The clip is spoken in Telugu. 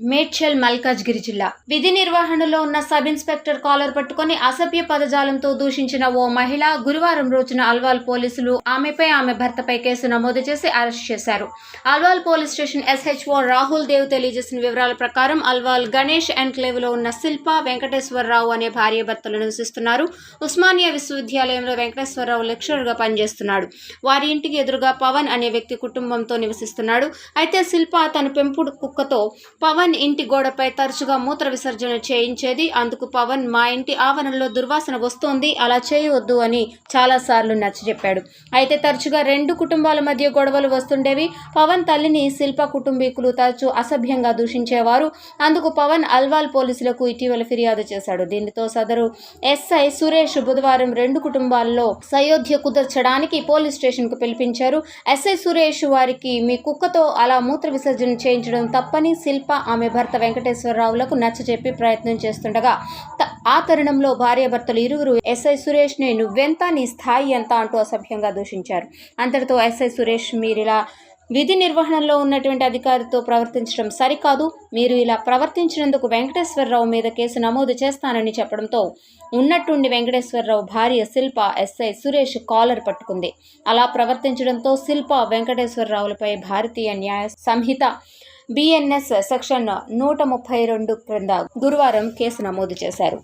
మేడ్చల్ మల్కాజ్గిరి జిల్లా. విధి నిర్వహణలో ఉన్న సబ్ ఇన్స్పెక్టర్ కాలర్ పట్టుకొని అసభ్య పదజాలంతో దూషించిన ఓ మహిళ గురువారం రోజున అల్వాల్ పోలీసులు ఆమెపై ఆమె భర్తపై కేసు నమోదు చేసి అరెస్ట్ చేశారు. Alwal police station SHO Rahul Dev తెలియజేసిన వివరాల ప్రకారం అల్వాల్ గణేష్ ఎన్క్లేవ్లో ఉన్న శిల్ప వెంకటేశ్వరరావు అనే భార్య భర్తలు నివసిస్తున్నారు. ఉస్మానియా విశ్వవిద్యాలయంలో వెంకటేశ్వరరావు లెక్చరర్గా పనిచేస్తున్నాడు. వారి ఇంటికి ఎదురుగా పవన్ అనే వ్యక్తి కుటుంబంతో నివసిస్తున్నాడు. అయితే శిల్ప తన పెంపుడు కుక్కతో పవన్ పవన్ ఇంటి గోడపై తరచుగా మూత్ర విసర్జన చేయించేది. అందుకు పవన్ మా ఇంటి ఆవరణలో దుర్వాసన వస్తోంది. అలా చేయవద్దు అని చాలాసార్లు నచ్చజెప్పాడు అయితే తరచుగా రెండు కుటుంబాల మధ్య గొడవలు వస్తుండేవి. పవన్ తల్లిని శిల్ప కుటుంబీకులు తరచూ అసభ్యంగా దూషించేవారు. అందుకు పవన్ అల్వాల్ పోలీసులకు ఇటీవల ఫిర్యాదు చేశాడు. దీనితో సదరు ఎస్ఐ సురేష్ బుధవారం రెండు కుటుంబాల్లో సయోధ్య కుదర్చడానికి పోలీస్ స్టేషన్కు పిలిపించారు. ఎస్ఐ సురేష్ వారికి మీ కుక్కతో అలా మూత్ర విసర్జన చేయించడం తప్పని శిల్ప ఆమె భర్త వెంకటేశ్వరరావులకు నచ్చజెప్పి ప్రయత్నం చేస్తుండగా ఆ తరుణంలో భార్యాభర్తలు ఇరువురు ఎస్ఐ సురేష్ని నువ్వెంత నీ స్థాయి ఎంత అంటూ అసభ్యంగా దూషించారు. అంతటితో ఎస్ఐ సురేష్ మీరిలా విధి నిర్వహణలో ఉన్నటువంటి అధికారితో ప్రవర్తించడం సరికాదు. మీరు ఇలా ప్రవర్తించినందుకు వెంకటేశ్వరరావు మీద కేసు నమోదు చేస్తానని చెప్పడంతో ఉన్నట్టుండి వెంకటేశ్వరరావు భార్య శిల్ప ఎస్ఐ సురేష్ కాలర్ పట్టుకుంది. అలా ప్రవర్తించడంతో శిల్ప వెంకటేశ్వరరావులపై భారతీయ న్యాయ సంహిత బిఎన్ఎస్ సెక్షన్ నూట ముప్పై రెండు క్రింద గురువారం కేసు నమోదు చేశారు.